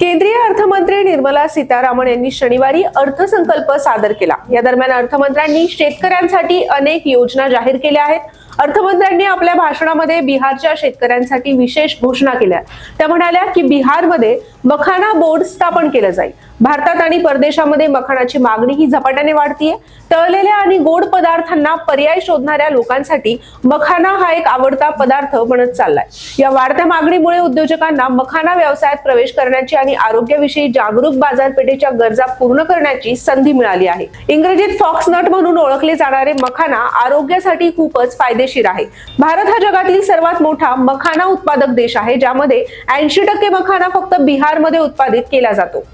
केंद्रीय अर्थमंत्री निर्मला सीतारामन यांनी शनिवारी अर्थसंकल्प सादर केला. या दरम्यान अर्थमंत्र्यांनी शेतकऱ्यांसाठी अनेक योजना जाहीर केल्या आहेत. अर्थमंत्र्यांनी आपल्या भाषणामध्ये बिहारच्या शेतकऱ्यांसाठी विशेष घोषणा केल्या. त्या म्हणाल्या की बिहारमध्ये मखाना बोर्ड स्थापन केलं जाईल. भारतात आणि परदेशामध्ये मखानाची मागणी ही झपाट्याने वाढतीये. तळलेल्या आणि गोड पदार्थांना पर्याय शोधणाऱ्या लोकांसाठी मखाना हा एक आवडता पदार्थ बनत चाललाय. या वाढत्या मागणीमुळे उद्योजकांना मखाना व्यवसायात प्रवेश करण्याची आणि आरोग्याविषयी जागरूक बाजारपेठेच्या गरजा पूर्ण करण्याची संधी मिळाली आहे. इंग्रजीत फॉक्स नट म्हणून ओळखले जाणारे मखाना आरोग्यासाठी खूपच फायदे फायदेशीर आहे. भारत हा जगातील सर्वात मोठा मखाना उत्पादक देश आहे ज्यामध्ये ऐंशी टक्के मखाना फक्त बिहारमध्ये उत्पादित केला जातो.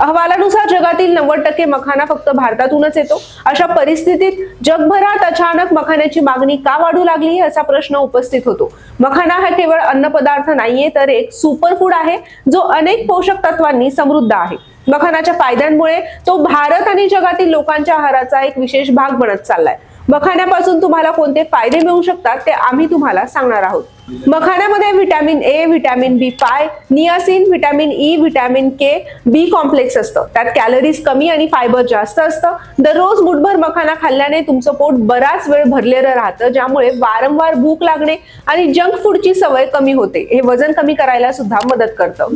अहवालानुसार जगातील नव्वद टक्के मखाना फक्त भारतातूनच येतो. अशा परिस्थितीत जगभरात अचानक मखान्याची मागणी का वाढू लागली असा प्रश्न उपस्थित होतो. मखाना हा केवळ अन्नपदार्थ नाहीये तर एक सुपर फूड आहे जो अनेक पोषक तत्वांनी समृद्ध आहे. मखानाच्या फायद्यांमुळे तो भारत आणि जगातील लोकांच्या आहाराचा एक विशेष भाग बनत चाललाय. मखाण्यापासून तुम्हाला कोणते फायदे मिळू शकतात ते आम्ही तुम्हाला सांगणार आहोत. मखाण्यामध्ये vitamin A vitamin B five niacin vitamin E vitamin K B complex असतं. त्यात कॅलरीज कमी आणि फायबर जास्त असतं. दररोज मुठभर मखाना खाल्ल्याने तुमचं पोट बराच वेळ भरलेलं राहतं ज्यामुळे वारंवार भूक लागणे आणि जंक फूडची सवय कमी होते. हे वजन कमी करायला सुद्धा मदत करतं.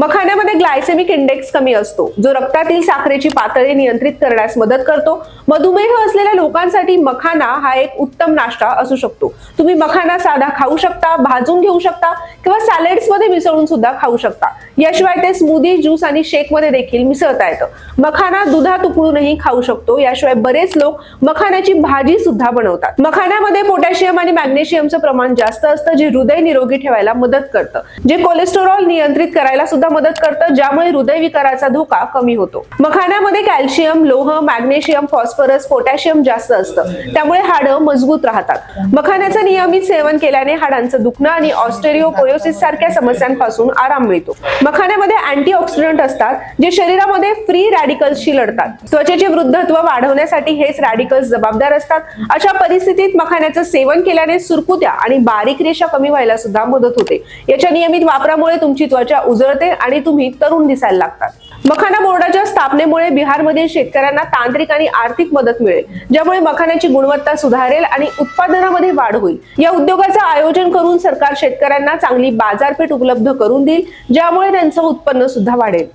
मखाण्यामध्ये ग्लायसेमिक इंडेक्स कमी असतो. जो रक्तातील साखरेची पातळी नियंत्रित करण्यास मदत करतो. मधुमेह असलेल्या लोकांसाठी मखाना हा एक उत्तम नाश्ता असू शकतो. तुम्ही मखाना साधा खाऊ शकता भाजून घेऊ शकता किंवा सॅलेड्समध्ये मिसळून सुद्धा खाऊ शकता. याशिवाय ते स्मूदी ज्यूस आणि शेकमध्ये देखील मिसळता येतं. मखाना दुधात उकळूनही खाऊ शकतो. याशिवाय बरेच लोक मखाण्याची भाजी सुद्धा बनवतात. मखाण्यामध्ये पोटॅशियम आणि मॅग्नेशियमचं प्रमाण जास्त असतं जे हृदय निरोगी ठेवायला मदत करतं. जे कोलेस्टेरॉल नियंत्रित करायला सुद्धा मदत करतं ज्यामुळे हृदयविकाराचा धोका कमी होतो. मखाण्यामध्ये कॅल्शियम लोह मॅग्नेशियम फॉस्फरस पोटॅशियम जास्त असतं. त्यामुळे हाडं मजबूत राहतात. मखाण्याचं नियमित सेवन केल्याने हाडांचं दुखणं आणि ऑस्टेरिओपोयोसिस सारख्या समस्यांपासून आराम मिळतो. मखाण्यामध्ये अँटीऑक्सिडंट असतात जे शरीरामध्ये फ्री रॅडिकल्सशी लढतात. त्वचेचे वृद्धत्व वाढवण्यासाठी हेच रॅडिकल्स जबाबदार असतात. अशा परिस्थितीत मखाण्याचं सेवन केल्याने सुरकुत्या आणि बारीक रेषा कमी व्हायला सुद्धा मदत होते. याच्या नियमित वापरामुळे तुमची त्वचा उजळते आणि तुम्ही तरुण दिसायला लागतात. मखाना बोर्डाच्या स्थापनेमुळे बिहारमधील शेतकऱ्यांना तांत्रिक आणि आर्थिक मदत मिळेल. ज्यामुळे मखाण्याची गुणवत्ता सुधारेल आणि उत्पादनामध्ये वाढ होईल. या उद्योगाचं आयोजन करून सरकार शेतकऱ्यांना चांगली बाजारपेठ उपलब्ध करून देईल ज्यामुळे त्यांचं उत्पन्न सुद्धा वाढेल.